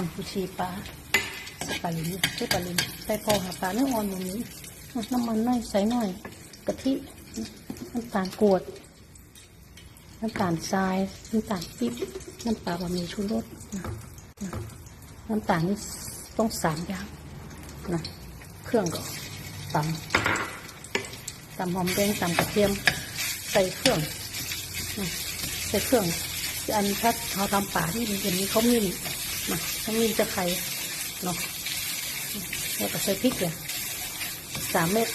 ทำซูชิปลาใส่ปลาลินใส่ปลาลินใส่พอหาปลาเนื้ออ่อนแบบนี้น้ำมันน้อยใส่หน่อยกะทิน้ำตาลกรวด น้ำตาลทรายน้ำตาลปิ๊บน้ำปลาบะหมี่ชูรสนะนะน้ำตาลนี่ต้องสามอย่างนะเครื่องก็ตำตำหอมแดงตำกระเทียม ใส่เครื่องใส่เครื่อง อันถ้าเขาทำป่าที่มันจะมีเขามี นนะเขามีนจะไข่เนาะแล้วก็ใส่พริกเลยสามเม็ด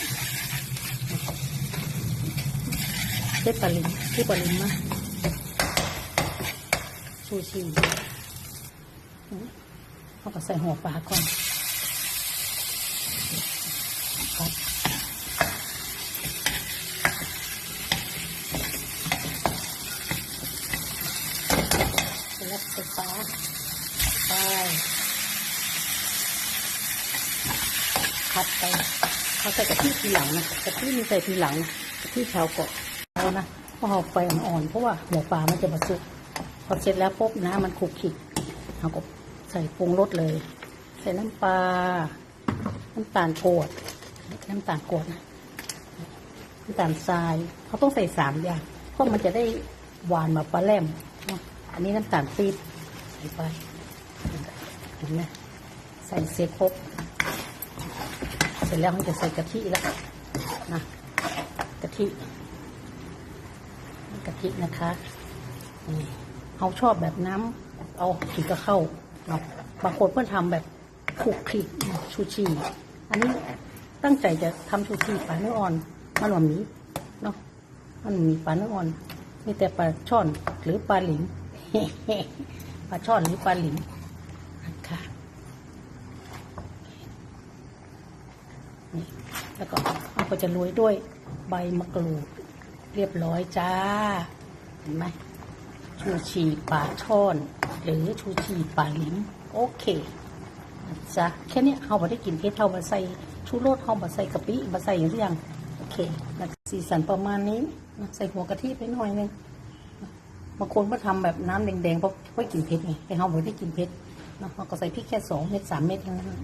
ใส่ปลาลิมที่ปลาลิมมาซูชิเขาก็ใส่หัวปลาก่อนแล้วใส่ปลา ไป ผัดไปเขาใส่กะทิทีหลังนะกะทิมีใส่ทีหลังกะทิแถวเกาะแล้วนะพอไปอ่อนๆเพราะว่าหัวปลามันจะมาสุกพอเสร็จแล้วปุ๊บน้ำมันขลุกขลิกเราก็ใส่ปรุงรสเลย ใส่น้ำปลาน้ำตาลโกดน้ำตาลโกดนะน้ำตาลทรายเขาต้องใส่สามอย่างเพราะมันจะได้หวานแบบปลาแหลมอันนี้น้ำตาลปี๊บใส่ไป เห็นไหมใส่เสร็จปุ๊บเสร็จแล้วมันจะใส่กะทิแล้วนะกะทิกะทินะคะนี่เขาชอบแบบน้ำเอาขีดกระเข้าเนาะบางคนเพื่อนทำแบบขลุกคลิกชูชีอันนี้ตั้งใจจะทำชูชีปลาเนื้ออ่อนมันแบบนี้เนาะมันมีปลาเนื้ออ่อนมีแต่ปลาช่อนหรือปลาหลิงปลาช่อนหรือปลาหลิงนะคะ นี่แล้วก็เอาก็จะโรยด้วยใบมะกรูด เรียบร้อยจ้า เห็นไหมชูชีปลาช่อน หรือชูชีปลาลิ้นโอเคจ๊ะแค่นี้เขาบอได้กินเพชรเขามาใส่ชูรสเขามาใส่กะปิมาใส่อย่างเรื่องโอเคนะสีสันประมาณนี้นะใส่หัวกะทิไปหน่อยนึงบางคนก็ทำแบบน้ำแดงๆเพราะเพราะกินเผ็ดไงแต่เขาบอได้กินเผ็ดนะเขาก็ใส่พริกแค่สองเม็ดสามเม็ดเท่านั้น